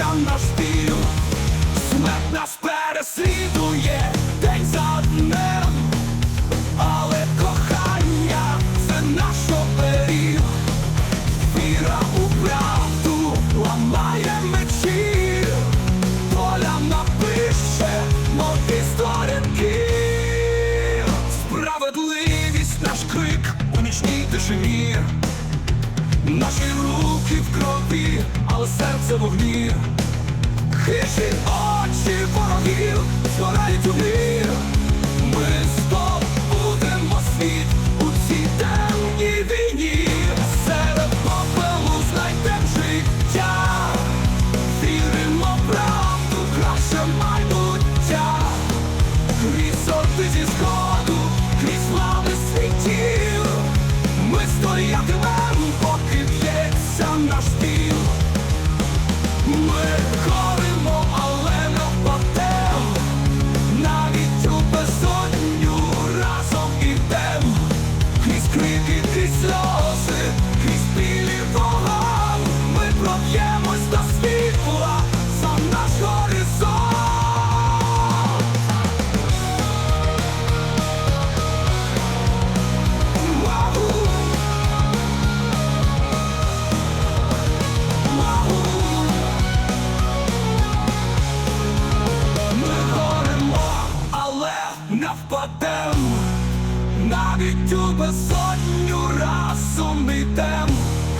Вся наш вір, смерть нас переслідує день за днем, але кохання це наш оберіг, віра у правду ламає мечі, доля напише нові сторінки, справедливість наш крик у нічній тишині. Наші руки в крові, але серце вогні. Хижі очі ворогів згорають у мір. Ми здобудемо світ у цій темній війні. Серед попелу знайдем життя. Віримо правду, краще майбуття. Крізь орди зі сходу, Крики, крізь сльози, крізь білі вогонь Ми проб'ємось до світла за наш горизонт. Вау! Ми горемо, але не впадем Навіть у безодню разом ідем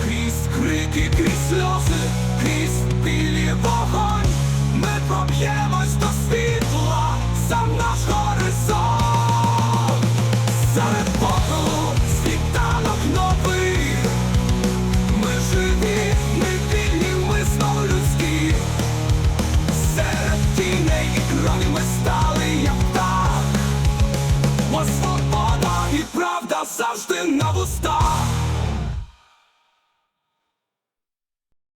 Крізь крики, крізь сльози, крізь білі вогонь. Ми проб'ємось до світла за наш горизонт. Серед попелу світанок новий. Ми живі, ми вільні, ми знов людські. Серед тіней і крові ми стали як птах Бо свобода і правда завжди на вустах